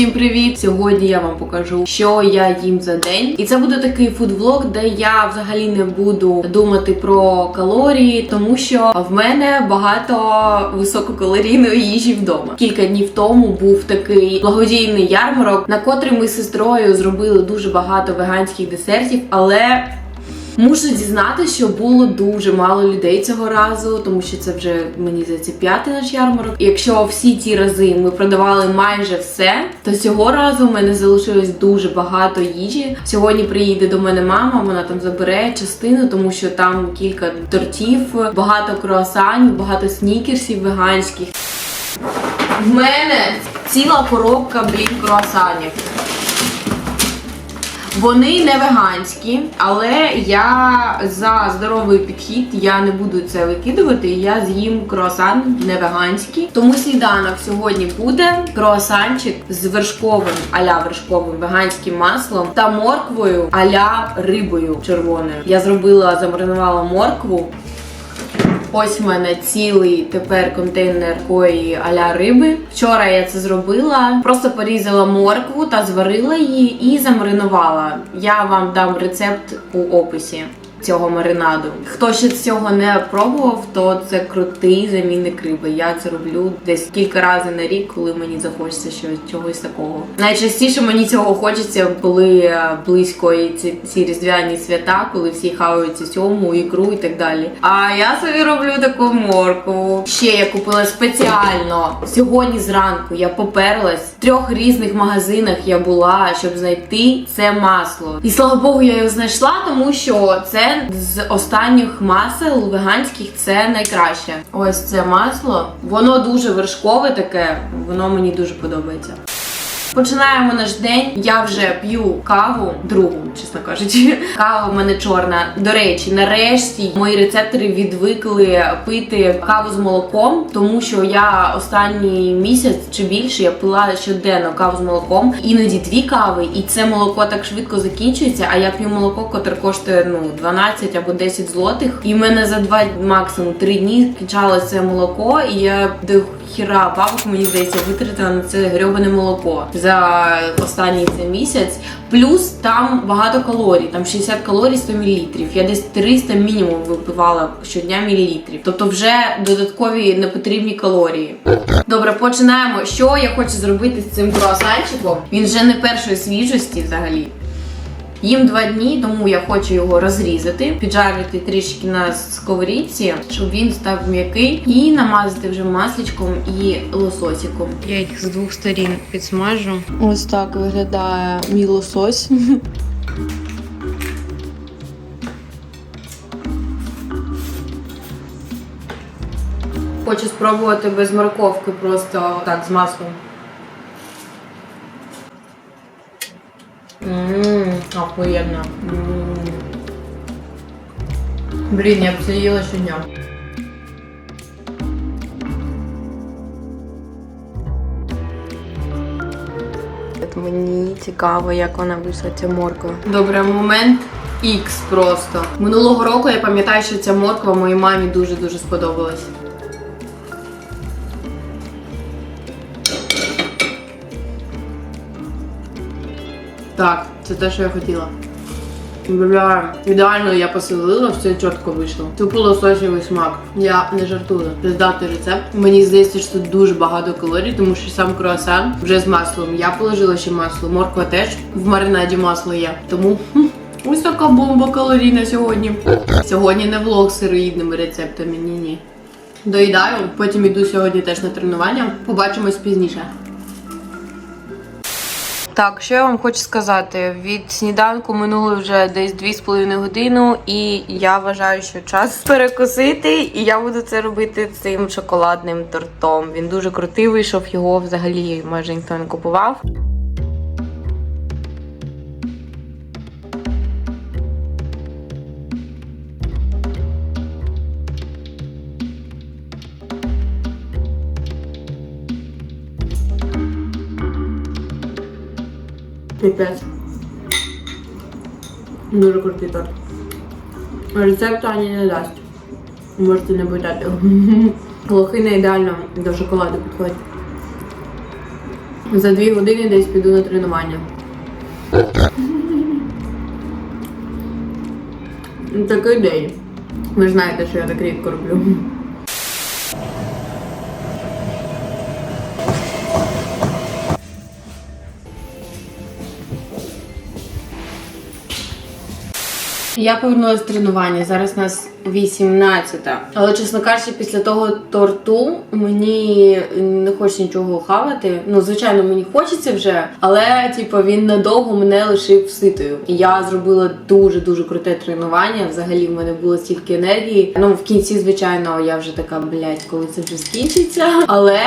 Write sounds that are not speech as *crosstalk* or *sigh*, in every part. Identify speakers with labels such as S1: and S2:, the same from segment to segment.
S1: Усім привіт! Сьогодні я вам покажу, що я їм за день. І це буде такий фудвлог, де я взагалі не буду думати про калорії, тому що в мене багато висококалорійної їжі вдома. Кілька днів тому був такий благодійний ярмарок, на котрий ми з сестрою зробили дуже багато веганських десертів, але. Мушу дізнати, що було дуже мало людей цього разу, тому що це вже мені здається п'ятий наш ярмарок. І Якщо всі ті рази ми продавали майже все, то цього разу в мене залишилось дуже багато їжі. Сьогодні приїде до мене мама, вона там забере частину, тому що там кілька тортів, багато круасанів, багато снікерсів веганських. В мене ціла коробка блін круасанів. Вони не веганські, але я за здоровий підхід я не буду це викидувати. Я з'їм круасан не веганський. Тому сніданок сьогодні буде круасанчик з вершковим аля вершковим веганським маслом та морквою аля рибою червоною. Я зробила, замаринувала моркву. Ось в мене цілий тепер контейнер кої аля риби. Вчора я це зробила. Просто порізала моркву та зварила її і замаринувала. Я вам дам рецепт у описі. Цього маринаду. Хто ще цього не пробував, то це крутий замінник риби. Я це роблю десь кілька разів на рік, коли мені захочеться щось чогось такого. Найчастіше мені цього хочеться, коли е, близько і ці, ці різдвяні свята, коли всі хаваються сьому, ікру і так далі. А я собі роблю таку морку. Ще я купила спеціально сьогодні зранку. Я поперлась в трьох різних магазинах. Я була, щоб знайти це масло. І слава Богу, я його знайшла, тому що це з останніх масел веганських це найкраще. Ось це масло. Воно дуже вершкове таке, воно мені дуже подобається. Починаємо наш день. Я вже п'ю каву, другу, чесно кажучи. Кава в мене чорна. До речі, нарешті мої рецептори відвикли пити каву з молоком, тому що я останній місяць чи більше я пила щоденно каву з молоком, іноді дві кави, і це молоко так швидко закінчується. А я п'ю молоко, котре коштує ну 12 або 10 злотих. І в мене за два максимум три дні кінчалося молоко, і я хіра бабок, мені здається, витратила на це грьобане молоко за останній цей місяць. Плюс там багато калорій, там 60 калорій 100 мл. Я десь 300 мінімум випивала щодня мілілітрів. Тобто вже додаткові непотрібні калорії. Добре, починаємо. Що я хочу зробити з цим круасанчиком? Він вже не першої свіжості взагалі. Їм два дні, тому я хочу його розрізати, піджарити трішки на сковорідці, щоб він став м'який, і намазати вже масличком і лососиком. Я їх з двох сторін підсмажу. Ось так виглядає мій лосось. Хочу спробувати без морковки, просто так з маслом. Ммм, охуєнно. М. Блін, я б це їла щодня. Мені цікаво, як вона вийшла ця морква. Добре, момент X просто. Минулого року я пам'ятаю, що ця морква моїй мамі дуже-дуже сподобалась. Так, це те, що я хотіла. Бля, ідеально я поселила, все чітко вийшло. Тупо лососєвий смак. Я не жартую. Пиздатий рецепт. Мені здається, що тут дуже багато калорій, тому що сам круасан вже з маслом. Я положила ще масло. Морква теж в маринаді масло є. Тому хм, ось така бомба калорійна сьогодні. Сьогодні не влог з сироїдними рецептами. Ні, ні. Доїдаю, потім іду сьогодні теж на тренування. Побачимось пізніше. Так, що я вам хочу сказати? Від сніданку минуло вже десь 2,5 години, і я вважаю, що час *laughs* перекусити, і я буду це робити цим шоколадним тортом. Він дуже крутий вийшов, його взагалі майже ніхто не купував. Піпець. Дуже крутий торт. Рецепту Ані не дасть. Можете не питати. *laughs* Лохина ідеально до шоколаду підходить. За дві години десь піду на тренування. *laughs* Такий день. Ви ж знаєте, що я так рідко роблю. Я повернулася з тренування. Зараз нас 18. Але, чесно кажучи, після того торту мені не хочеться нічого хавати. Ну, звичайно, мені хочеться вже, але типу, він надовго мене лишив ситою. Я зробила дуже дуже круте тренування. Взагалі в мене було стільки енергії. Ну, в кінці, звичайно, я вже така, блядь, коли це вже скінчиться. Але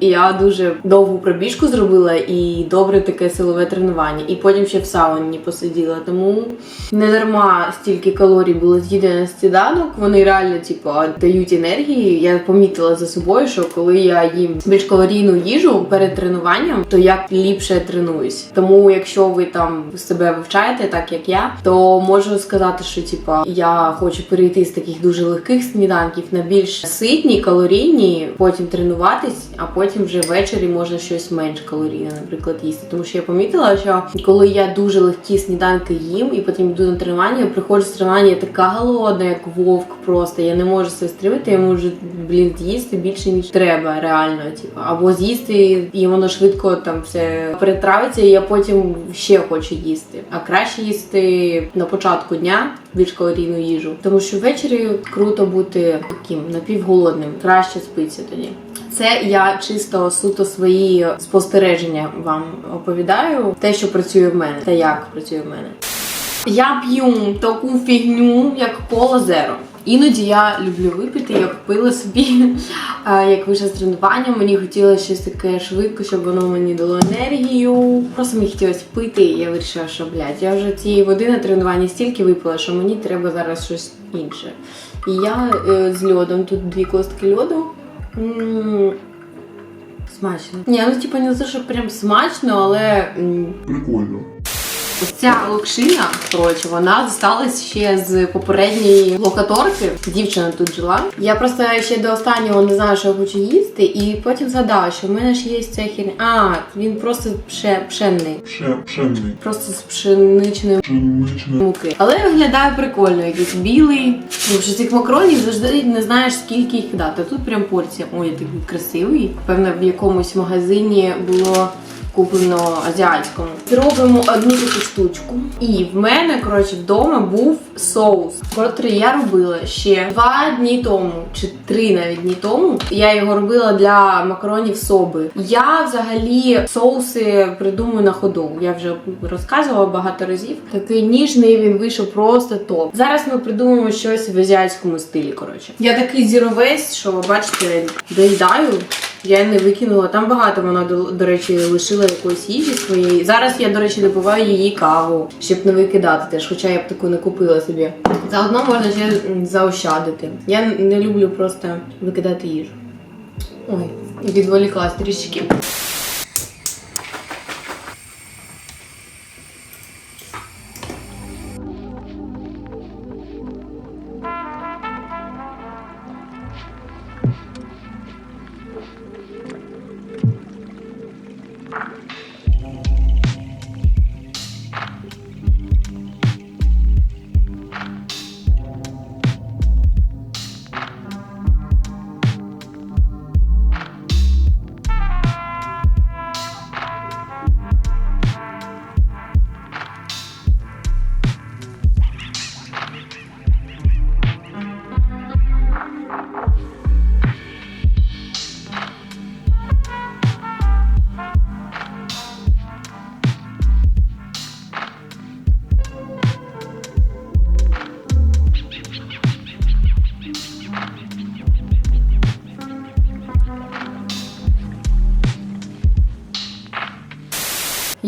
S1: я дуже довгу пробіжку зробила і добре таке силове тренування. І потім ще в сауні посиділа. Тому не дарма стільки калорій було з'їдено з сніданок. Вони реально, типу, дають енергії. Я помітила за собою, що коли я їм більш калорійну їжу перед тренуванням, то я ліпше тренуюсь. Тому, якщо ви там себе вивчаєте, так як я, то можу сказати, що типу, я хочу перейти з таких дуже легких сніданків на більш ситні, калорійні, потім тренуватись, а потім вже ввечері можна щось менш калорійне, наприклад, їсти. Тому що я помітила, що коли я дуже легкі сніданки їм і потім йду на тренування, приходжу з тренування я така голодна, як вовк. Просто я не можу себе стримати, я можу блін з'їсти більше ніж треба, реально. Типу, або з'їсти, і воно швидко там все перетравиться, і я потім ще хочу їсти. А краще їсти на початку дня більш калорійну їжу, тому що ввечері круто бути таким напівголодним, краще спиться тоді. Це я чисто суто свої спостереження вам оповідаю. Те, що працює в мене, та як працює в мене. Я п'ю таку фігню, як кола зеро. Іноді я люблю випити, я купила собі, *laughs* е, як вийшла з тренування, мені хотілося щось таке швидко, щоб воно мені дало енергію. Просто мені хотілося пити, і я вирішила, що блядь, я вже цієї води на тренуванні стільки випила, що мені треба зараз щось інше. І я е, з льодом, тут дві костки льоду. Смачно. Ні, ну типа не те, що прям смачно, але.
S2: Прикольно.
S1: Ця локшина, коротше, вона зосталась ще з попередньої локаторки. Дівчина тут жила. Я просто ще до останнього не знаю, що я хочу їсти, і потім згадала, що в мене ж є ця херня. А, він просто пше, пшенний.
S2: Пше, пшенний.
S1: Просто з
S2: Пшеничний.
S1: муки. Але виглядає прикольно, якийсь білий. Що цих макаронів завжди не знаєш, скільки їх дати. Тут прям порція. Ой, такий красивий. Певно, в якомусь магазині було. Куплено азіатському. Зробимо одну таку штучку. І в мене, коротше, вдома був соус, котрий я робила ще два дні тому, чи три навіть дні тому. Я його робила для макаронів соби. Я взагалі соуси придумую на ходу. Я вже розказувала багато разів. Такий ніжний він вийшов просто топ. Зараз ми придумаємо щось в азіатському стилі. Коротше, я такий зіровець, що бачите, доїдаю. Я не викинула. Там багато вона, до, речі, лишила якоїсь їжі своєї. Зараз я, до речі, добиваю її каву, щоб не викидати теж, хоча я б таку не купила собі. Заодно можна ще заощадити. Я не люблю просто викидати їжу. Ой, відволіклась трішки.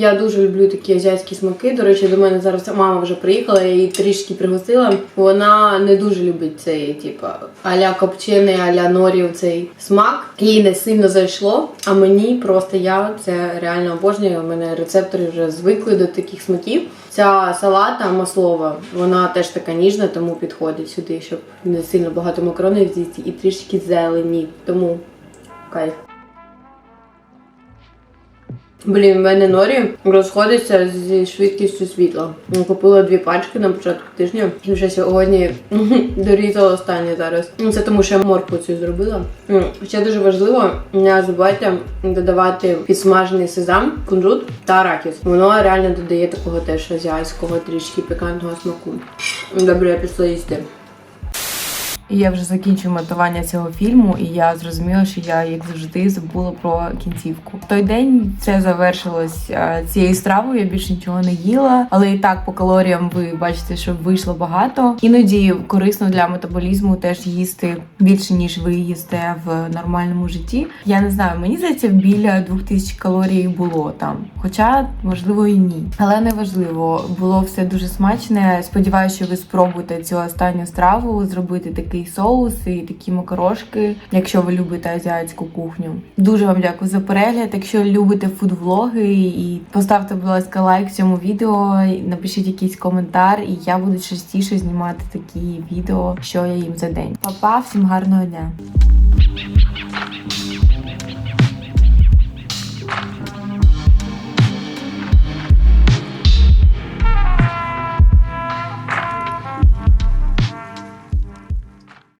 S1: Я дуже люблю такі азіатські смаки. До речі, до мене зараз мама вже приїхала, я її трішки пригостила. Вона не дуже любить цей, типу, аля копчений, аля норів цей смак. Їй не сильно зайшло. А мені просто я це реально обожнюю. У мене рецептори вже звикли до таких смаків. Ця салата маслова, вона теж така ніжна, тому підходить сюди, щоб не сильно багато макаронів з'їсти і трішки зелені. Тому кайф.
S3: Блін, в мене норі розходиться зі швидкістю світла. Купила дві пачки на початку тижня. І вже сьогодні *laughs* дорізала останнє зараз. Ну, Це тому, що я моркву цю зробила. Ще дуже важливо, не забувайте додавати підсмажений сезам, кунжут та арахіс. Воно реально додає такого теж азіатського трішки пікантного смаку. Добре, я пішла їсти.
S1: І я вже закінчую монтування цього фільму, і я зрозуміла, що я, як завжди, забула про кінцівку. В той день це завершилось е, цією стравою. Я більше нічого не їла, але і так по калоріям ви бачите, що вийшло багато. Іноді корисно для метаболізму теж їсти більше ніж ви їсте в нормальному житті. Я не знаю, мені здається, біля 2000 калорій було там, хоча можливо і ні. Але не важливо, було все дуже смачне. Сподіваюся, що ви спробуєте цю останню страву зробити такий соус і такі макарошки, якщо ви любите азіатську кухню. Дуже вам дякую за перегляд. Якщо любите фудвлоги, і поставте, будь ласка, лайк цьому відео, напишіть якийсь коментар, і я буду частіше знімати такі відео, що я їм за день. Па-па, всім гарного дня!